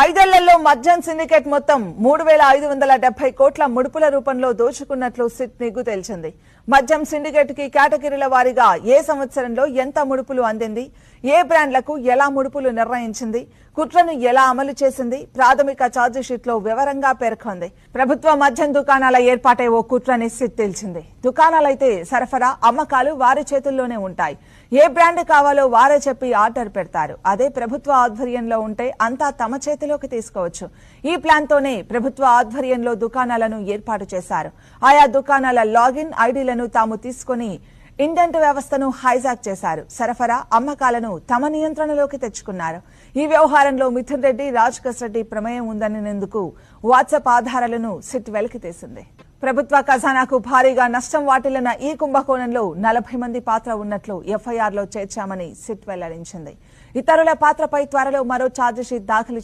ఐదేళ్ళలో మద్యం సిండికేట్ మొత్తం మూడు వేల ఐదు వందల డెబ్బై కోట్ల ముడుపుల రూపంలో దోచుకున్నట్లు సిట్ నిగ్గు తేల్చింది. మద్యం సిండికేట్కి కేటగిరీల వారీగా ఏ సంవత్సరంలో ఎంత ముడుపులు అందింది? ఏ బ్రాండ్లకు ఎలా ముడుపులు నిర్ణయించింది? కుట్రను ఎలా అమలు చేసింది? ప్రాథమిక ఛార్జిషీట్లో వివరంగా పేర్కొంది. ప్రభుత్వ మద్యం దుకాణాల ఏర్పాటై ఓ కుట్రని సిట్ తేల్చింది. దుకాణాలైతే సరఫరా అమ్మకాలు వారి చేతుల్లోనే ఉంటాయి. ఏ బ్రాండ్ కావాలో వారే చెప్పి ఆర్డర్ పెడతారు. అదే ప్రభుత్వ ఆధ్వర్యంలో ఉంటే అంతా తమ చేతి చేతిలోకి తీసుకోవచ్చు. ఈ ప్లాన్ తోనే ప్రభుత్వ ఆధ్వర్యంలో దుకాణాలను ఏర్పాటు చేశారు. ఆయా దుకాణాల లాగిన్ ఐడీలను తాము తీసుకుని ఇండెంట్ వ్యవస్థను హైజాక్ చేశారు. సరఫరా అమ్మకాలను తమ నియంత్రణలోకి తెచ్చుకున్నారు. ఈ వ్యవహారంలో మిథున్ రెడ్డి రాజకేశ్ రెడ్డి ప్రమేయం ఉందనేందుకు వాట్సాప్ ఆధారాలను సిట్ వెలికితీసింది ప్రభుత్వ ఖజానాకు భారీగా నష్టం వాటిల్లిన ఈ కుంభకోణంలో నలభై మంది పాత్ర ఉన్నట్లు ఎఫ్ఐఆర్లో చేర్చామని సిట్ వెల్లడించింది. ఇతరుల పాత్రపై త్వరలో మరో ఛార్జిషీట్ దాఖలు